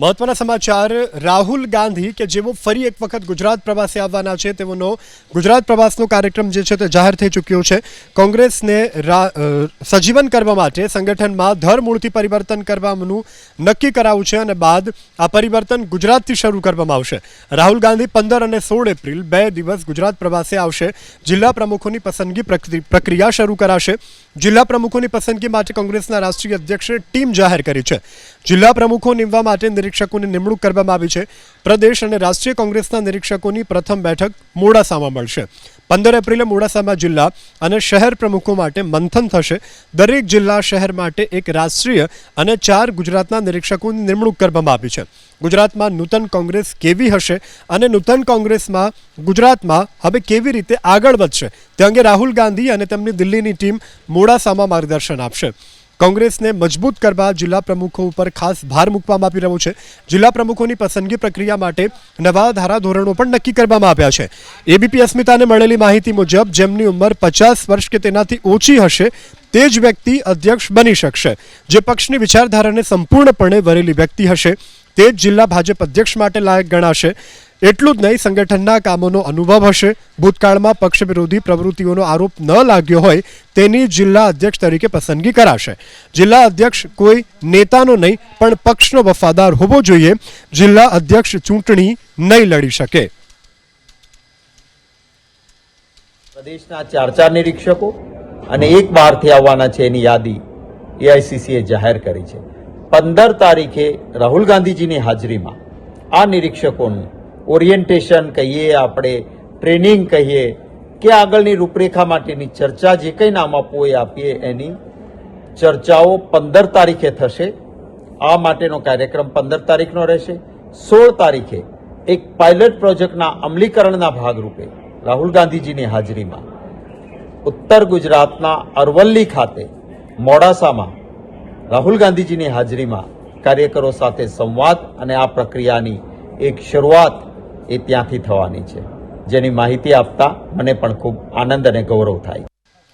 મહત્વના સમાચાર, રાહુલ ગાંધી કે જેઓ ફરી એક વખત ગુજરાત પ્રવાસે આવવાના છે, તેઓનો ગુજરાત પ્રવાસનો કાર્યક્રમ જે છે તે જાહેર થઈ ચૂક્યો છે. કોંગ્રેસને સજીવન કરવા માટે સંગઠનમાં ધરમૂળથી પરિવર્તન કરવાનું નક્કી કરાવું છે અને બાદ આ પરિવર્તન ગુજરાતથી શરૂ કરવામાં આવશે. રાહુલ ગાંધી પંદર અને સોળ એપ્રિલ બે દિવસ ગુજરાત પ્રવાસે આવશે. જિલ્લા પ્રમુખોની પસંદગી પ્રક્રિ- પ્રક્રિયા શરૂ કરાશે. જિલ્લા પ્રમુખોની પસંદગી માટે કોંગ્રેસના રાષ્ટ્રીય અધ્યક્ષે ટીમ જાહેર કરી છે. જિલ્લા પ્રમુખો નીમવા માટે નિરીક્ષકોની નિમણૂક કરવામાં આવી છે. પ્રદેશ અને રાષ્ટ્રીય કોંગ્રેસના નિરીક્ષકોની પ્રથમ બેઠક મોડાસામાં મળશે. પંદર એપ્રિલે મોડાસામાં જિલ્લા અને શહેર પ્રમુખો માટે મંથન થશે. દરેક જિલ્લા શહેર માટે એક રાષ્ટ્રીય અને ચાર ગુજરાતના નિરીક્ષકોની નિમણૂક કરવામાં આવી છે. ગુજરાતમાં નૂતન કોંગ્રેસ કેવી હશે અને નૂતન કોંગ્રેસમાં ગુજરાતમાં હવે કેવી રીતે આગળ વધશે? તે અંગે રાહુલ ગાંધી અને તેમની દિલ્હીની ટીમ મોડાસામાં માર્ગદર્શન આપશે. કોંગ્રેસને મજબૂત કરવા જિલ્લા પ્રમુખો ઉપર ખાસ ભાર મૂકવામાં આવી રહ્યો છે. જિલ્લા પ્રમુખોની પસંદગી પ્રક્રિયા માટે નવા ધારાધોરણો પણ નક્કી કરવામાં આવ્યા છે. એબીપી અસ્મિતાને મળેલી માહિતી મુજબ, જેમની ઉંમર પચાસ વર્ષ કે તેનાથી ઓછી હશે, તે જ વ્યક્તિ અધ્યક્ષ બની શકશે. જે પક્ષની વિચારધારાને સંપૂર્ણપણે વરેલી વ્યક્તિ હશે, તે જ જિલ્લા ભાજપ અધ્યક્ષ માટે લાયક ગણાશે. એટલું જ નહીં, સંગઠનના કામોનો અનુભવ હશે. ભૂતકાળમાં પક્ષ વિરોધી પ્રવૃત્તિઓનો આરોપ ન લાગ્યો હોય તેની જિલ્લા અધ્યક્ષ તરીકે પસંદગી કરાશે. જિલ્લા અધ્યક્ષ કોઈ નેતાનો નહીં, પણ પક્ષનો વફાદાર હોવો જોઈએ. જિલ્લા અધ્યક્ષ ચૂંટણી નહીં લડી શકે. પ્રદેશના ચાર ચાર નિરીક્ષકો અને એક બહારથી આવવાના છે એની યાદી એઆઈસીસીએ જાહેર કરી છે. પંદર તારીખે રાહુલ ગાંધીજીની હાજરીમાં આ નિરીક્ષકોનું ઓરિએન્ટેશન કહીએ, આપણે ટ્રેનિંગ કહીએ, કે આગળની રૂપરેખા માટેની ચર્ચા જે કંઈ નામ આપવું એ આપીએ, એની ચર્ચાઓ પંદર તારીખે થશે. આ માટેનો કાર્યક્રમ પંદર તારીખનો રહેશે. સોળ તારીખે એક પાયલટ પ્રોજેક્ટના અમલીકરણના ભાગરૂપે રાહુલ ગાંધીજીની હાજરીમાં ઉત્તર ગુજરાતના અરવલ્લી ખાતે મોડાસામાં રાહુલ ગાંધીજીની હાજરીમાં કાર્યકરો સાથે સંવાદ અને આ પ્રક્રિયાની એક શરૂઆત એ ત્યાંથી થવાની છે. જેની માહિતી આપતા મને પણ ખૂબ આનંદ અને ગૌરવ થાય.